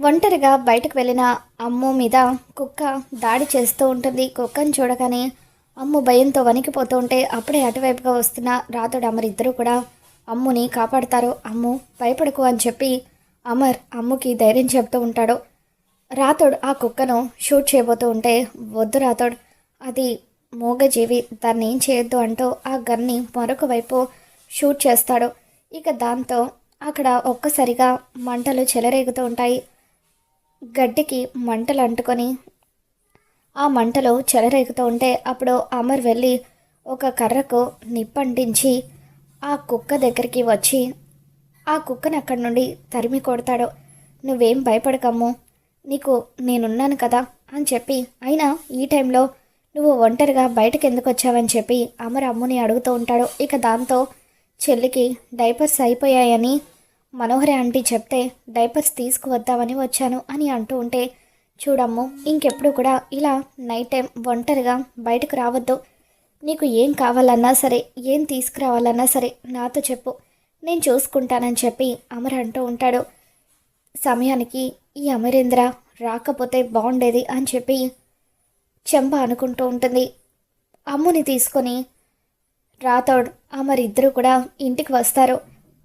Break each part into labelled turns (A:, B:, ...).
A: ఒంటరిగా బయటకు వెళ్ళిన అమ్ము మీద కుక్క దాడి చేస్తూ ఉంటుంది. కుక్కను చూడగానే అమ్ము భయంతో వణికిపోతూ ఉంటే అప్పుడే అటువైపుగా వస్తున్న రాతుడు అమర్ ఇద్దరు కూడా అమ్ముని కాపాడుతారు. అమ్ము భయపడకు అని చెప్పి అమర్ అమ్ముకి ధైర్యం చెప్తూ ఉంటాడు. రాతోడు ఆ కుక్కను షూట్ చేయబోతూ ఉంటే వద్దు రాతోడు అది మూగజీవి దాన్ని ఏం చేయొద్దు అంటూ ఆ గన్ని మరొక వైపు షూట్ చేస్తాడు. ఇక దాంతో అక్కడ ఒక్కసారిగా మంటలు చెలరేగుతూ ఉంటాయి. గడ్డికి మంటలు అంటుకొని ఆ మంటలు చెలరేగుతూ ఉంటే అప్పుడు అమర్ వెళ్ళి ఒక కర్రకు నిప్పంటించి ఆ కుక్క దగ్గరికి వచ్చి ఆ కుక్కను అక్కడి నుండి తరిమి కొడతాడు. నువ్వేం భయపడకమ్ము. నీకు నేనున్నాను కదా అని చెప్పి అయినా ఈ టైంలో నువ్వు ఒంటరిగా బయటకు ఎందుకు వచ్చావని చెప్పి అమర్ అమ్ముని అడుగుతూ ఉంటాడు. ఇక దాంతో చెల్లికి డైపర్స్ అయిపోయాయని మనోహరి ఆంటీ చెప్తే డైపర్స్ తీసుకువద్దామని వచ్చాను అని అంటూ ఉంటే చూడమ్ము ఇంకెప్పుడు కూడా ఇలా నైట్ టైం ఒంటరిగా బయటకు రావద్దు. నీకు ఏం కావాలన్నా సరే ఏం తీసుకురావాలన్నా సరే నాతో చెప్పు. నేను చూసుకుంటానని చెప్పి అమర్ అంటూ ఉంటాడు. సమయానికి ఈ అమరేంద్ర రాకపోతే బాగుండేది అని చెప్పి చెంప అనుకుంటూ ఉంటుంది. అమ్ముని తీసుకొని రాతోడ్ అమరిద్దరూ కూడా ఇంటికి వస్తారు.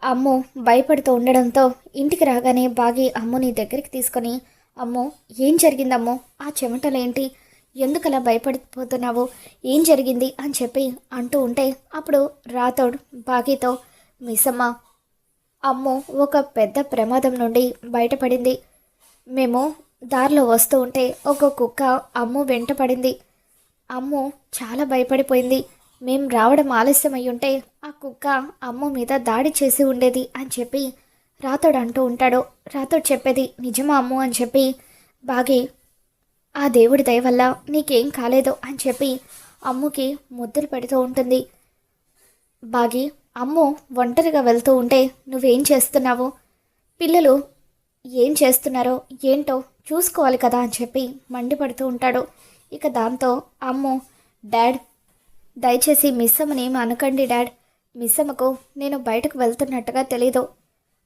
A: అమ్ము భయపడుతూ ఉండడంతో ఇంటికి రాగానే బాగి అమ్ముని దగ్గరికి తీసుకొని అమ్ము ఏం జరిగిందమ్మో? ఆ చెమటలేంటి? ఎందుకలా భయపడిపోతున్నావు? ఏం జరిగింది? అని చెప్పి అంటూ ఉంటే అప్పుడు రాతోడ్ బాగితో మిసమ్మ అమ్ము ఒక పెద్ద ప్రమాదం నుండి బయటపడింది. మేము దారిలో వస్తూ ఉంటే ఒక కుక్క అమ్ము వెంట పడింది. అమ్ము చాలా భయపడిపోయింది. మేం రావడం ఆలస్యం ఉంటే ఆ కుక్క అమ్ము మీద దాడి చేసి ఉండేది అని చెప్పి రాతోడు అంటూ ఉంటాడు. రాతోడు చెప్పేది నిజమా అమ్ము? అని చెప్పి బాగి ఆ దేవుడి దయ వల్ల నీకేం కాలేదు అని చెప్పి అమ్ముకి ముద్దులు పెడుతూ ఉంటుంది. బాగి అమ్ము ఒంటరిగా వెళ్తూ ఉంటే నువ్వేం చేస్తున్నావు? పిల్లలు ఏం చేస్తున్నారో ఏంటో చూసుకోవాలి కదా అని చెప్పి మండిపడుతూ ఉంటాడు. ఇక దాంతో అమ్ము డాడ్ దయచేసి మిస్ అమ్మని అనకండి డాడ్. మిస్ అమ్మకు నేను బయటకు వెళ్తున్నట్టుగా తెలీదు.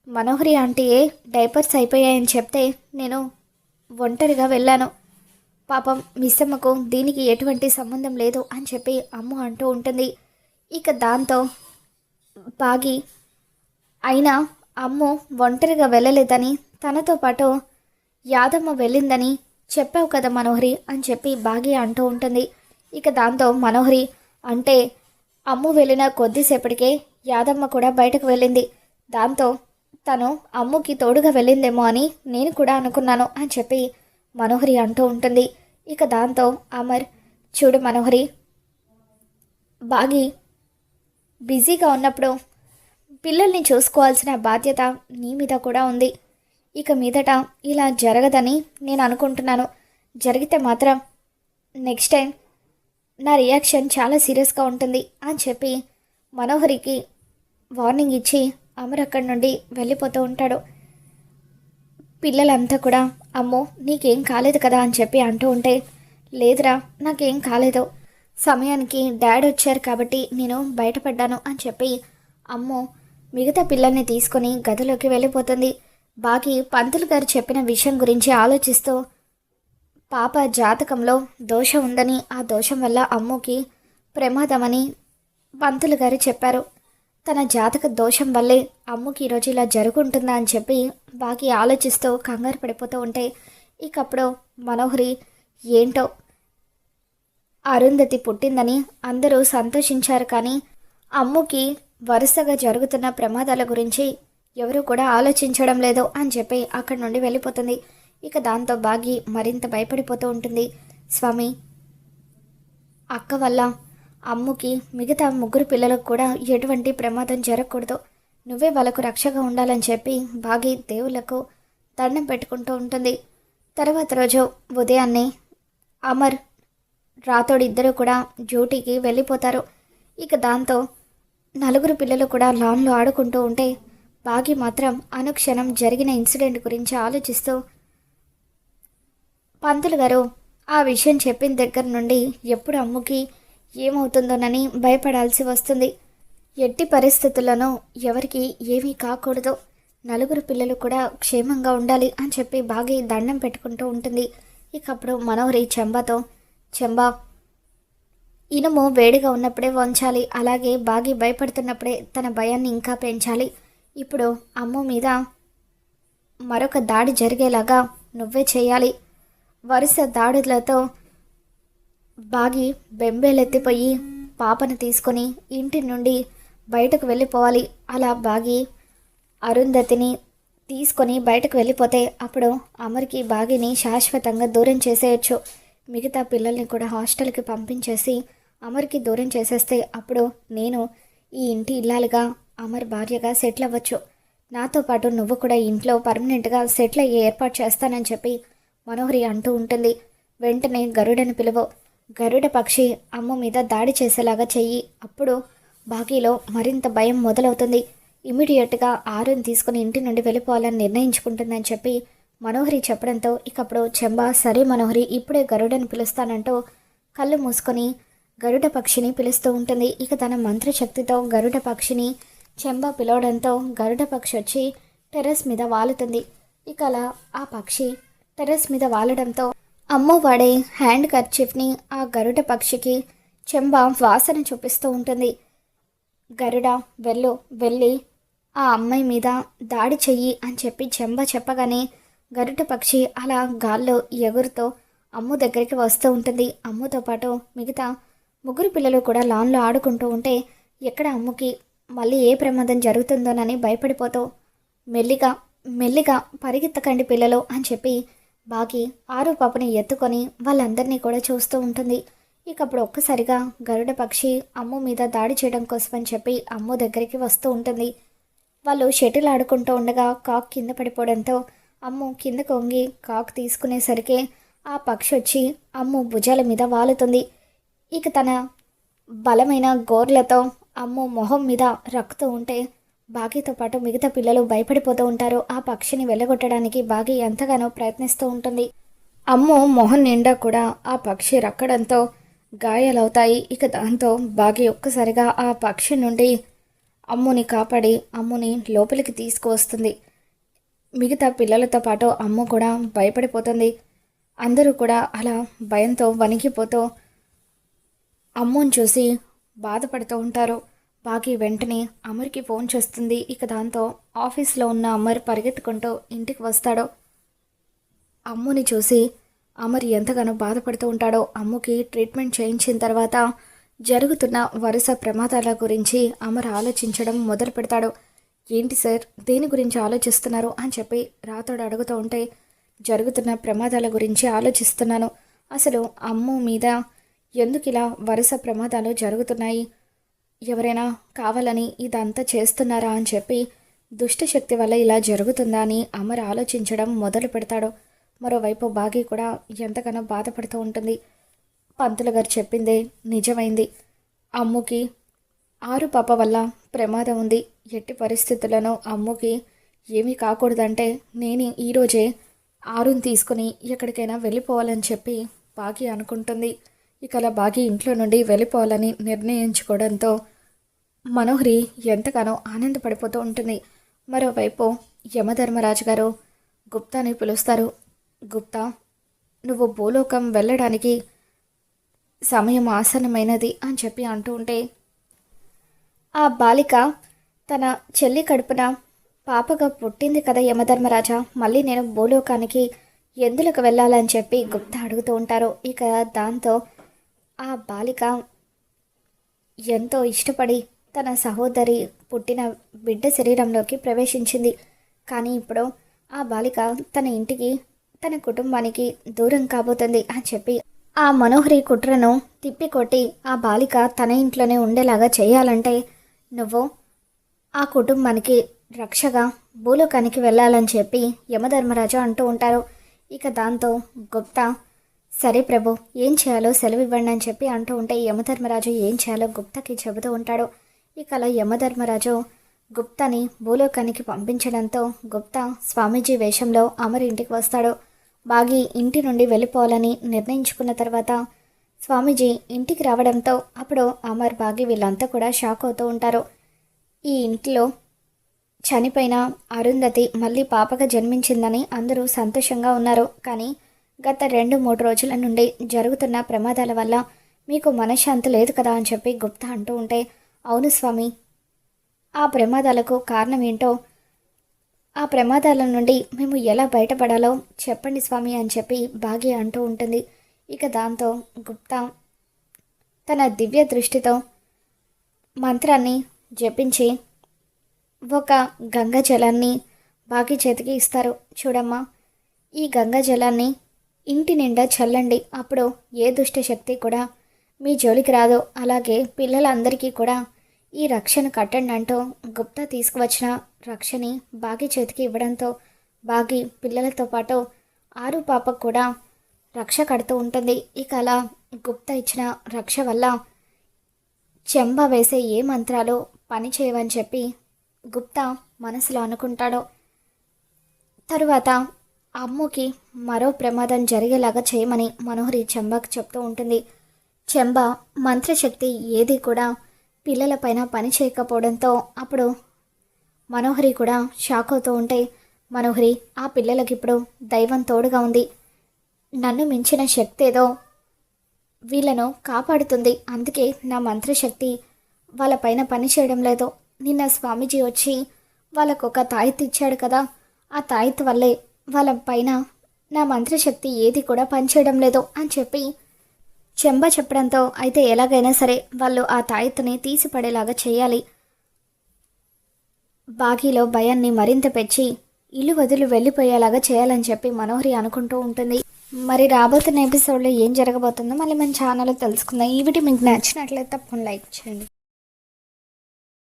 A: మనోహరి ఆంటీయే డైపర్స్ అయిపోయాయని చెప్తే నేను ఒంటరిగా వెళ్ళాను. పాపం మిస్ అమ్మకు దీనికి ఎటువంటి సంబంధం లేదు అని చెప్పి అమ్ము అంటూ ఉంటుంది. ఇక దాంతో బాగి అయినా అమ్ము ఒంటరిగా వెళ్ళలేదని తనతో పాటు యాదమ్మ వెళ్ళిందని చెప్పావు కదా మనోహరి అని చెప్పి బాగి అంటూ ఉంటుంది. ఇక దాంతో మనోహరి అంటే అమ్ము వెళ్ళిన కొద్దిసేపటికే యాదమ్మ కూడా బయటకు వెళ్ళింది. దాంతో తను అమ్ముకి తోడుగా వెళ్ళిందేమో అని నేను కూడా అనుకున్నాను అని చెప్పి మనోహరి అంటూ ఉంటుంది. ఇక దాంతో అమర్ చూడు మనోహరి బాగి బిజీగా ఉన్నప్పుడు పిల్లల్ని చూసుకోవాల్సిన బాధ్యత నీ మీద కూడా ఉంది. ఇక మీదట ఇలా జరగదని నేను అనుకుంటున్నాను. జరిగితే మాత్రం నెక్స్ట్ టైం నా రియాక్షన్ చాలా సీరియస్గా ఉంటుంది అని చెప్పి మనోహరికి వార్నింగ్ ఇచ్చి అమర్ అక్కడి నుండి వెళ్ళిపోతూ ఉంటాడు. పిల్లలంతా కూడా అమ్మో నీకేం కాలేదు కదా? అని చెప్పి అంటూ ఉంటే లేదురా నాకేం కాలేదు. సమయానికి డాడ్ వచ్చారు కాబట్టి నేను బయటపడ్డాను అని చెప్పి అమ్మో మిగతా పిల్లల్ని తీసుకొని గదిలోకి వెళ్ళిపోతుంది. బాకీ పంతులు గారు చెప్పిన విషయం గురించి ఆలోచిస్తూ పాప జాతకంలో దోషం ఉందని ఆ దోషం వల్ల అమ్ముకి ప్రమాదమని పంతులు గారు చెప్పారు. తన జాతక దోషం వల్లే అమ్ముకి ఈరోజు ఇలా జరుగుంటుందా అని చెప్పి బాకి ఆలోచిస్తూ కంగారు పడిపోతూ ఉంటే ఇకప్పుడు మనోహరి ఏంటో? అరుంధతి పుట్టిందని అందరూ సంతోషించారు కానీ అమ్ముకి వరుసగా జరుగుతున్న ప్రమాదాల గురించి ఎవరు కూడా ఆలోచించడం లేదు అని చెప్పి అక్కడి నుండి వెళ్ళిపోతుంది. ఇక దాంతో బాగి మరింత భయపడిపోతూ ఉంటుంది. స్వామి అక్క వల్ల అమ్ముకి మిగతా ముగ్గురు పిల్లలకు కూడా ఎటువంటి ప్రమాదం జరగకూడదు. నువ్వే వాళ్ళకు రక్షగా ఉండాలని చెప్పి బాగి దేవులకు దండం పెట్టుకుంటూ ఉంటుంది. తర్వాత రోజు ఉదయాన్నే అమర్ రాతోడు ఇద్దరు కూడా డ్యూటీకి వెళ్ళిపోతారు. ఇక దాంతో నలుగురు పిల్లలు కూడా లాన్లో ఆడుకుంటూ ఉంటే బాగి మాత్రం అనుక్షణం జరిగిన ఇన్సిడెంట్ గురించి ఆలోచిస్తూ పంతులు గారు ఆ విషయం చెప్పిన దగ్గర నుండి ఎప్పుడు అమ్ముకి ఏమవుతుందోనని భయపడాల్సి వస్తుంది. ఎట్టి పరిస్థితులను ఎవరికి ఏమీ కాకూడదు. నలుగురు పిల్లలు కూడా క్షేమంగా ఉండాలి అని చెప్పి బాగి దండం పెట్టుకుంటూ ఉంటుంది. ఇక అప్పుడు మనోహరి చెంబాతో చెంబా ఇనుము వేడిగా ఉన్నప్పుడే వంచాలి. అలాగే బాగి భయపడుతున్నప్పుడే తన భయాన్ని ఇంకా పెంచాలి. ఇప్పుడు అమ్మ మీద మరొక దాడి జరిగేలాగా నువ్వే చేయాలి. వరుస దాడులతో బాగి బెంబేలెత్తిపోయి పాపను తీసుకొని ఇంటి నుండి బయటకు వెళ్ళిపోవాలి. అలా బాగి అరుంధతిని తీసుకొని బయటకు వెళ్ళిపోతే అప్పుడు అమర్కి బాగిని శాశ్వతంగా దూరం చేసేయచ్చు. మిగతా పిల్లల్ని కూడా హాస్టల్కి పంపించేసి అమర్కి దూరం చేసేస్తే అప్పుడు నేను ఈ ఇంటి ఇల్లాలుగా అమర్ భార్యగా సెటిల్ అవ్వచ్చు. నాతో పాటు నువ్వు కూడా ఇంట్లో పర్మనెంట్గా సెటిల్ అయ్యే ఏర్పాటు చేస్తానని చెప్పి మనోహరి అంటూ ఉంటుంది వెంటనే గరుడని పిలువు. గరుడ పక్షి అమ్మ మీద దాడి చేసేలాగా చెయ్యి. అప్పుడు బాకీలో మరింత భయం మొదలవుతుంది. ఇమీడియట్గా ఆరుని తీసుకుని ఇంటి నుండి వెళ్ళిపోవాలని నిర్ణయించుకుంటుందని చెప్పి మనోహరి చెప్పడంతో ఇకప్పుడు చెంబా సరే మనోహరి ఇప్పుడే గరుడని పిలుస్తానంటూ కళ్ళు మూసుకొని గరుడ పక్షిని పిలుస్తూ ఉంటుంది. ఇక తన మంత్రశక్తితో గరుడ పక్షిని చెంబా పిలవడంతో గరుడ పక్షి వచ్చి టెర్రస్ మీద వాలుతుంది. ఇక అలా ఆ పక్షి టెర్రస్ మీద వాలడంతో అమ్మ వాడే హ్యాండ్ కర్చీఫ్ని ఆ గరుడ పక్షికి చెంబ వాసన చూపిస్తూ ఉంటుంది. గరుడ వెళ్ళు వెళ్ళి ఆ అమ్మాయి మీద దాడి చెయ్యి అని చెప్పి చెంబ చెప్పగానే గరుడ పక్షి అలా గాల్లో ఎగురుతో అమ్ము దగ్గరికి వస్తూ ఉంటుంది. అమ్ముతో పాటు మిగతా ముగ్గురు పిల్లలు కూడా లాన్లో ఆడుకుంటూ ఉంటే ఎక్కడ అమ్ముకి మళ్ళీ ఏ ప్రమాదం జరుగుతుందోనని భయపడిపోతూ మెల్లిగా మెల్లిగా పరిగెత్తకండి పిల్లలు అని చెప్పి బాగి ఆరు పాపని ఎత్తుకొని వాళ్ళందరినీ కూడా చూస్తూ ఉంటుంది. ఇక అప్పుడు ఒక్కసారిగా గరుడ పక్షి అమ్ము మీద దాడి చేయడం కోసమని చెప్పి అమ్ము దగ్గరికి వస్తూ ఉంటుంది. వాళ్ళు షటిల్ ఆడుకుంటూ ఉండగా కాక్ కింద పడిపోవడంతో అమ్ము కిందకు వంగి కాక్ తీసుకునేసరికి ఆ పక్షి వచ్చి అమ్ము భుజాల మీద వాలుతుంది. ఇక తన బలమైన గోర్లతో అమ్ము మొహం మీద రక్కుతూ ఉంటే బాగీతో పాటు మిగతా పిల్లలు భయపడిపోతూ ఉంటారు. ఆ పక్షిని వెళ్ళగొట్టడానికి బాగి ఎంతగానో ప్రయత్నిస్తూ ఉంటుంది. అమ్ము మొహం నిండా కూడా ఆ పక్షి రక్కడంతో గాయాలవుతాయి. ఇక దాంతో బాగి ఒక్కసారిగా ఆ పక్షి నుండి అమ్ముని కాపాడి అమ్ముని లోపలికి తీసుకువస్తుంది. మిగతా పిల్లలతో పాటు అమ్ము కూడా భయపడిపోతుంది. అందరూ కూడా అలా భయంతో వణికిపోతూ అమ్ముని చూసి బాధపడుతూ ఉంటారు. బాగి వెంటనే అమర్కి ఫోన్ చేస్తుంది. ఇక దాంతో ఆఫీస్లో ఉన్న అమర్ పరిగెత్తుకుంటూ ఇంటికి వస్తాడు. అమ్ముని చూసి అమర్ ఎంతగానో బాధపడుతూ ఉంటాడో. అమ్ముకి ట్రీట్మెంట్ చేయించిన తర్వాత జరుగుతున్న వరుస ప్రమాదాల గురించి అమర్ ఆలోచించడం మొదలు పెడతాడు. ఏంటి సార్ దేని గురించి ఆలోచిస్తున్నారు? అని చెప్పి రాతోడు అడుగుతూ ఉంటే జరుగుతున్న ప్రమాదాల గురించి ఆలోచిస్తున్నాను. అసలు అమ్ము మీద ఎందుకు ఇలా వరుస ప్రమాదాలు జరుగుతున్నాయి? ఎవరైనా కావాలని ఇదంతా చేస్తున్నారా అని చెప్పి దుష్టశక్తి వల్ల ఇలా జరుగుతుందా అని అమర్ ఆలోచించడం మొదలు పెడతాడు. మరోవైపు బాగి కూడా ఎంతగానో బాధపడుతూ ఉంటుంది. పంతులు గారు చెప్పిందే నిజమైంది. అమ్ముకి ఆరు పాప వల్ల ప్రమాదం ఉంది. ఎట్టి పరిస్థితులను అమ్ముకి ఏమీ కాకూడదంటే నేను ఈరోజే ఆరుని తీసుకుని ఎక్కడికైనా వెళ్ళిపోవాలని చెప్పి బాగి అనుకుంటుంది. ఇక అలా బాగి ఇంట్లో నుండి వెళ్ళిపోవాలని నిర్ణయించుకోవడంతో మనోహరి ఎంతగానో ఆనందపడిపోతూ ఉంటుంది. మరోవైపు యమధర్మరాజు గారు గుప్తాని పిలుస్తారు. గుప్తా నువ్వు భూలోకం వెళ్ళడానికి సమయం ఆసన్నమైనది అని చెప్పి అంటూ ఉంటే ఆ బాలిక తన చెల్లి కడుపున పాపగా పుట్టింది కదా యమధర్మరాజా మళ్ళీ నేను భూలోకానికి ఎందులకు వెళ్ళాలని చెప్పి గుప్తా అడుగుతూ ఉంటారు. ఇక దాంతో ఆ బాలిక ఎంతో ఇష్టపడి తన సహోదరి పుట్టిన బిడ్డ శరీరంలోకి ప్రవేశించింది. కానీ ఇప్పుడు ఆ బాలిక తన ఇంటికి తన కుటుంబానికి దూరం కాబోతుంది అని చెప్పి ఆ మనోహరి కుట్రను తిప్పికొట్టి ఆ బాలిక తన ఇంట్లోనే ఉండేలాగా చేయాలంటే నువ్వు ఆ కుటుంబానికి రక్షగా భూలోకానికి వెళ్ళాలని చెప్పి యమధర్మరాజు అంటూ ఉంటారు. ఇక దాంతో గుప్తా సరే ప్రభు ఏం చేయాలో సెలవు ఇవ్వండి అని చెప్పి అంటూ ఉంటే యమధర్మరాజు ఏం చేయాలో గుప్తకి చెబుతూ ఉంటాడు. ఇక అలా యమధర్మరాజు గుప్తని భూలోకానికి పంపించడంతో గుప్తా స్వామీజీ వేషంలో అమర్ ఇంటికి వస్తాడు. బాగి ఇంటి నుండి వెళ్ళిపోవాలని నిర్ణయించుకున్న తర్వాత స్వామీజీ ఇంటికి రావడంతో అప్పుడు అమర్ బాగి వీళ్ళంతా కూడా షాక్ అవుతూ ఉంటారు. ఈ ఇంట్లో చనిపోయిన అరుంధతి మళ్ళీ పాపగా జన్మించిందని అందరూ సంతోషంగా ఉన్నారు. కానీ గత రెండు మూడు రోజుల నుండి జరుగుతున్న ప్రమాదాల వల్ల మీకు మనశ్శాంతి లేదు కదా అని చెప్పి గుప్తా అంటూ ఉంటే అవును స్వామి. ఆ ప్రమాదాలకు కారణం ఏంటో ఆ ప్రమాదాల నుండి మేము ఎలా బయటపడాలో చెప్పండి స్వామి అని చెప్పి భాగ్య అంటూ ఉంటుంది. ఇక దాంతో గుప్తా తన దివ్య దృష్టితో మంత్రాన్ని జపించి ఒక గంగ జలాన్ని బాగి చేతికి ఇస్తారు. చూడమ్మా ఈ గంగా జలాన్ని ఇంటి నిండా చల్లండి. అప్పుడు ఏ దుష్ట శక్తి కూడా మీ జోలికి రాదు అలాగే పిల్లలందరికీ కూడా ఈ రక్షణ కట్టండి అంటూ గుప్తా తీసుకువచ్చిన రక్షని బాగి చేతికి ఇవ్వడంతో బాగి పిల్లలతో పాటు ఆరు పాపకు కూడా రక్ష కడుతూ ఉంటుంది. ఇక అలా గుప్తా ఇచ్చిన రక్ష వల్ల చెంబ వేసే ఏ మంత్రాలు పని చేయవని చెప్పి గుప్తా మనసులో అనుకుంటాడు. తరువాత అమ్ముకి మరో ప్రమాదం జరిగేలాగా చేయమని మనోహరి చెంబకు చెప్తూ ఉంటుంది. చెంబ మంత్రశక్తి ఏది కూడా పిల్లలపైన పని చేయకపోవడంతో అప్పుడు మనోహరి కూడా షాక్ అవుతూ ఉంటే మనోహరి ఆ పిల్లలకి ఇప్పుడు దైవం తోడుగా ఉంది. నన్ను మించిన శక్తి ఏదో వీళ్ళను కాపాడుతుంది. అందుకే నా మంత్రశక్తి వాళ్ళపైన పని చేయడం లేదు. నిన్న స్వామీజీ వచ్చి వాళ్ళకు ఒక ఇచ్చాడు కదా ఆ తాయిత్ వల్లే వాళ్ళ పైన నా మంత్రశక్తి ఏది కూడా పనిచేయడం లేదు అని చెప్పి చెంబ చెప్పడంతో అయితే ఎలాగైనా సరే వాళ్ళు ఆ తాయెత్తుని తీసిపడేలాగా చేయాలి. బాకీలో భయాన్ని మరింత పెంచి ఇల్లు వదిలి వెళ్ళిపోయేలాగా చేయాలని చెప్పి మనోహరి అనుకుంటూ ఉంటుంది. మరి రాబోతున్న ఎపిసోడ్లో ఏం జరగబోతుందో మళ్ళీ మన ఛానల్లో తెలుసుకుందాం. ఈ వీడియో మీకు నచ్చినట్లయితే తప్పకుండా లైక్ చేయండి.